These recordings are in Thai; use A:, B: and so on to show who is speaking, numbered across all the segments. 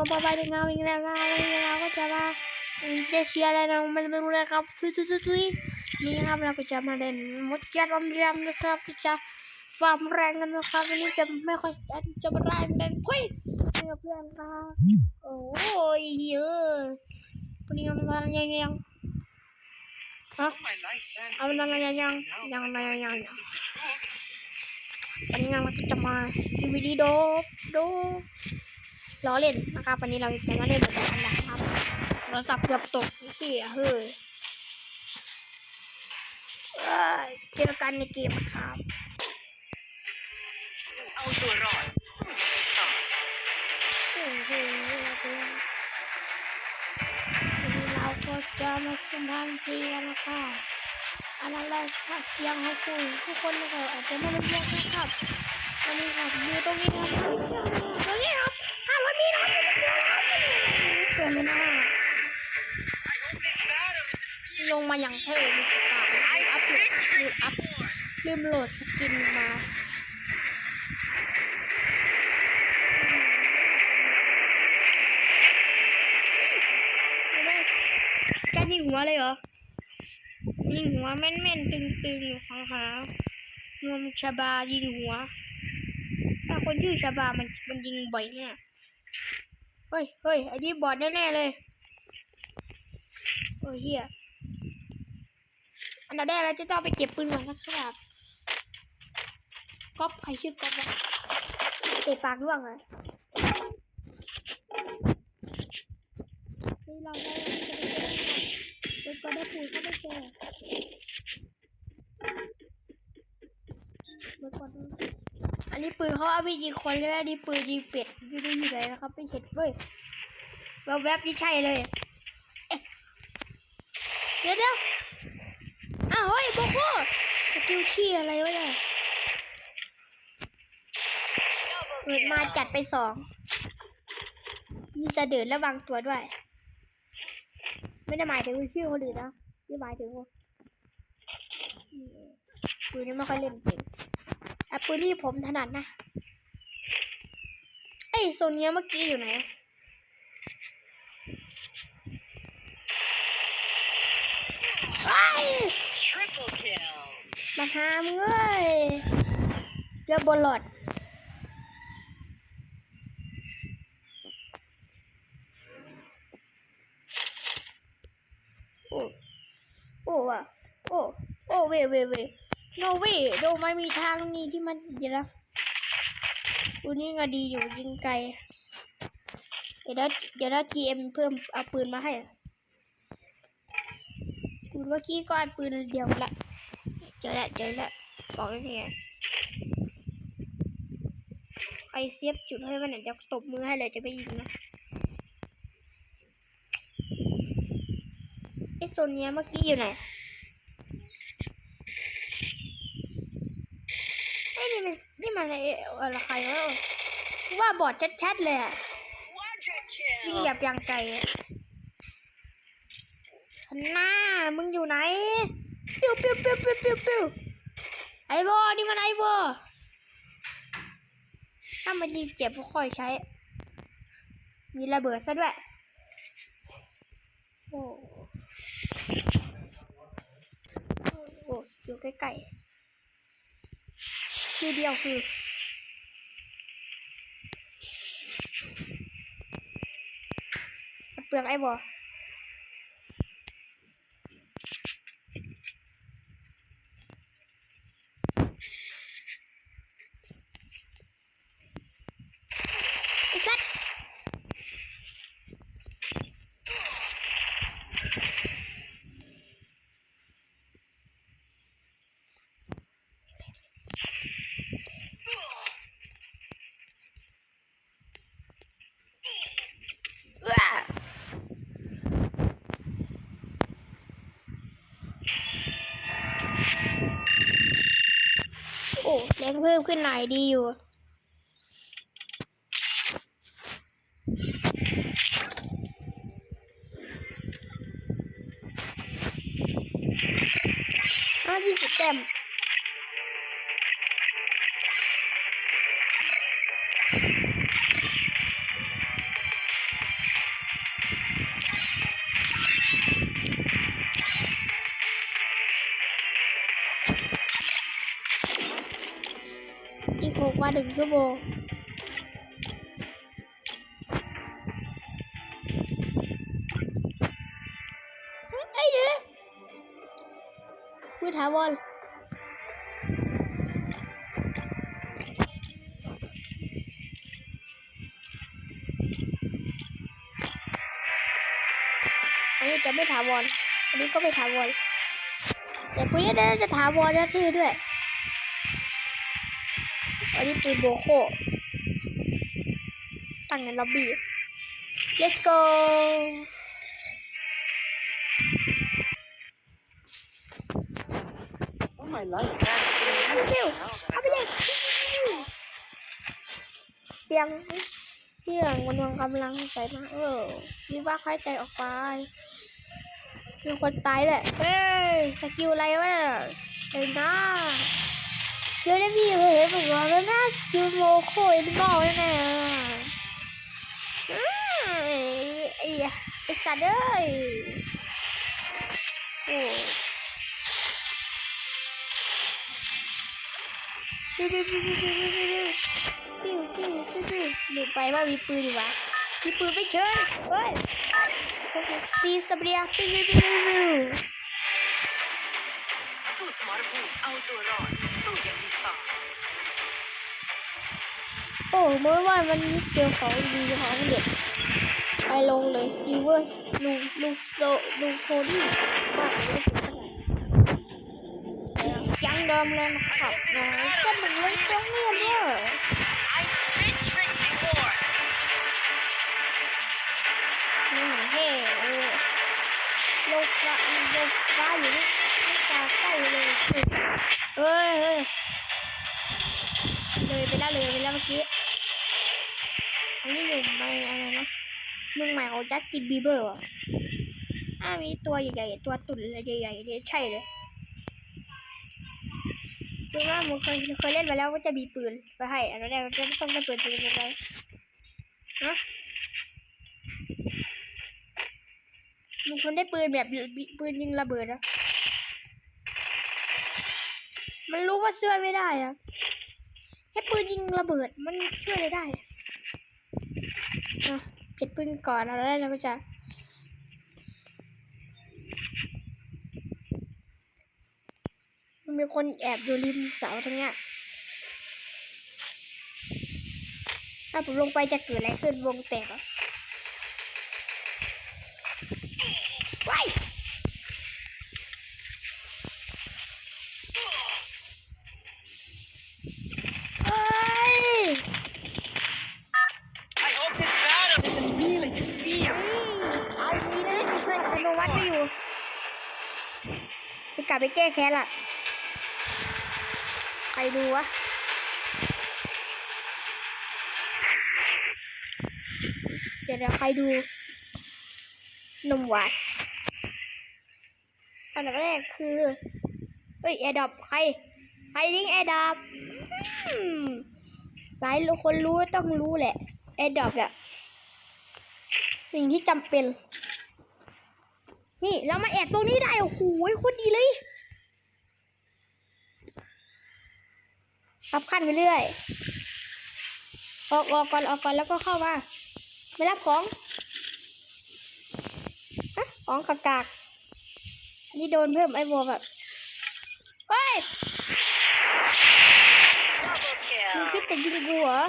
A: ก็บายบายเงาอีกแล้วนะเราก็จะมาจะเชียร์อะไรนะไม่รู้นะครับทุยทุยทุยทุยนี่นะครับเราก็จะมาเล่นมดยัดอมยำนะครับจะฟาร์มแรงกันนะครับวันนี้จะไม่ค่อยจะมาแรงเล่นคุยกับเพื่อนครับโอ้ยเยอะวันนี้มันอะไรยังยังฮะเอามันอะไรยังยังยังยังยังยังวันนี้เราจะมาดีวีดีโดโด ล้อเล่นนะครับวันนี้เราจะมาเล่นแบบนั้นนะครับโทรศัพท์เกือบตกที่เฮ้ยเอ้ยเจอกันในเกมครับ
B: เอาตัวรอดสู้อย่างมีสไตล์
A: โอ้โหวันนี้เราก็จะมาสัมพันธ์ซีกันนะครับอันนั้นแรกถ้าเสียงเขาคุยทุกคนนะครับอาจจะไม่รู้เรื่องนะครับวันนี้ครับอยู่ตรงนี้ครับ ลงมาอย่างเท่มีสไตล์อัพโหลดลืมอัพลืมโหลดสกินมาแกยิงหัวเลยเหรอ ยิงหัวแม่นแม่นๆตึงตึงๆสังหารวมชาบายิงหัว ถ้าคนชื่อชาบามันมันยิงบ่อยเนี่ยเฮ้ยเฮ้ยอันนี้บอดแน่ๆเลย โอ้ยเฮีย อันดับแรกเราจะต้องไปเก็บปืนก่อนนะครับก๊อปใครชื่อก๊อปวะเตะปากร่วงเลยนี่เราได้แล้วจะไปเจอกันจนกว่าได้ปุ๋ยก็ได้เจอเมื่อก่อนอันนี้ปืนเขาเอาไปยิงคนใช่ไหมอันนี้ปืนยิงเป็ดไม่รู้อยู่ไหนนะครับไม่เห็นเว้ยแวบๆนี่ใช่เลยเอ๊ะเดี๋ยวเดี๋ยวอ้าวเฮ้ยโบโก้ พี่อะไรวะเนี่ยเปิดมาจัดไปสองมีสะดือระวังตัวด้วย ไม่ได้หมายถึงชื่อคนอื่นนะที่หมายถึงว่าปืนนี้ไม่ค่อยเล่นเก่งอะปืนที่ผมถนัดนะไอ้ยโซเนี้ยเมื่อกี้อยู่ไหนไอ้ย
B: Triple kill
A: มาหามึงเอ้ยเจอบอลลอดโอ้โอ้ว่ะโอ้โอ้เวเวเว no way โดไม่มีทางนี้ที่มันจะนะตัวนี้ก็ดีอยู่ยิงไกล เดี๋ยวเดี๋ยวนะ GM เพิ่มเอาปืนมาให้ปืนเมื่อกี้ก็อันปืนเดียวละ เจอแล้วเจอแล้วบอกได้ไงใครเซฟจุดให้มันเนี่ยจะตบมือให้เลยจะไม่ยิงนะไอโซนเนี้ยเมื่อกี้อยู่ไหนไอ้นี่มันนี่มันอะไรอะไรใครวะว่าบอดชัดๆเลยอะยิงแบบยังไกลอะหน้ามึงอยู่ไหน ปิ้วปิ้วปิ้วปิ้วปิ้วปิ้วไอ้บอนี่มันไอ้บอถ้ามันยิงเจ็บก็ค่อยใช้ มีระเบิดซะด้วยโอ้โอ้อยู่ใกล้ๆคือเดียวคือเปลืองไอ้บอสัตว์ว้า โอ้ แรงเพิ่มขึ้นหน่อยดีอยู่ ห้ายี่สิบเต็ม หนึ่งชั่วโมงเอ้เดี๋ยวนะพืชถาวรอันนี้จะไม่ถาวรอันนี้ก็ไม่ถาวรแต่ปืนนี้น่จะถาวรหน้าที่ด้วย อันนี้ปืนโบโคตั้งในล็อบบี้ let's go
B: Oh my life.
A: เร็วเอาไปเลยเสียงเสียงมันวางกำลังใจมาเออมีว่าใครใจออกไปมีคนตายด้วยเอ้ยสกิลอะไรวะเอ็น่า Görevi yapıyorum ama ben istiyorum oku elime oynayın. İstedim. หลุดไปว่ามีปืนดีวะมีปืนไม่เชิญเฮ้ยตีสเปียร์ตีตีตี
B: สู้สมรภูมิเอาตัวรอดสู้อย่างมี สไตล์
A: โอ้เมื่อวานวันนี้เจอของดีของเด็ดไปลงเลยซีเวอร์ลูลูโซลูโคดี้มากเลยยังเดิมเลยนะครับนะก็มันเล่นตรงนี้เนี่ย
B: I've been tricked before
A: นี่เฮ้โอ้ลงฟ้าลงฟ้าอยู่นี่ไม่กล้าใกล้เลยเฮ้ยเฮ้ย ไปแล้วเลยไปแล้วเมื่อกี้อันนี้อยู่ในอะไรนะมืองหม่ของจัสตินบีเบอร์อะอ่ามีตัวใหญ่ๆตัวตุ่นอะไรใหญ่ๆเนี่ยใช่เลยดูว่าผมเคยเคยเล่นมาแล้วก็จะมีปืนไปให้อันนั้นแรกมันจะต้องได้ปืนปืนอะไรฮะมันคนได้ปืนแบบปืนยิงระเบิดอะมันรู้ว่าเชื่อไม่ได้อะ แค่ปืนยิงระเบิดมันเชื่อได้อะอะเก็บปืนก่อนเอาแล้วเราก็จะมันมีคนแอบอยู่ริมเสาตรงเนี้ยถ้าผมลงไปจะเกิดอะไรขึ้นวงแตกอะ ไปแก้แค้นล่ะ ใครดูวะเดี๋ยวเดี๋ยวใครดูนมหวานอันดับแรกคือเฮ้ยแอร์ดอปใคร ใครทิ้งแอร์ดอปสายคนรู้ต้องรู้แหละแอร์ดอปอะสิ่งที่จำเป็น นี่เรามาแอบตรงนี้ได้ โอ้โหโคตรดีเลย รับขั้นไปเรื่อยออกออกก่อนออกก่อนแล้วก็เข้ามาไม่รับของฮะของกากากนี่โดนเพิ่มไอ้บัวแบบเฮ้ยมึงคิดแต่ยิงกูเหรอ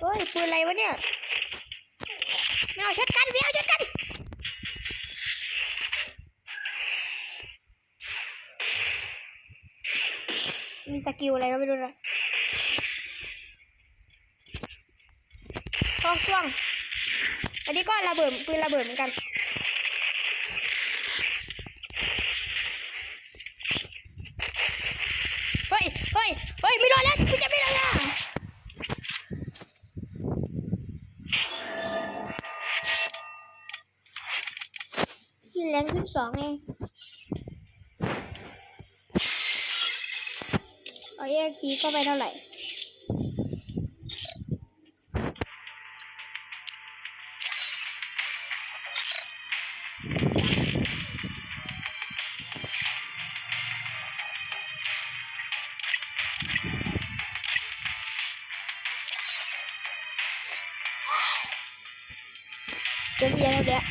A: เฮ้ยปืนอะไรวะเนี่ยไม่เอาช็อตกันไม่เอาช็อตกัน มีสกิลอะไรก็ไม่รู้นะท้องช่วง อันนี้ก็ระเบิดปืนระเบิดเหมือนกันเฮ้ยเฮ้ยเฮ้ยไม่รอดแล้วกูจะไม่รอดแล้วขึ้นแรงขึ้นสองเอง พีก็ไปเท่าไหร่จะเรียนแล้วเนี่ย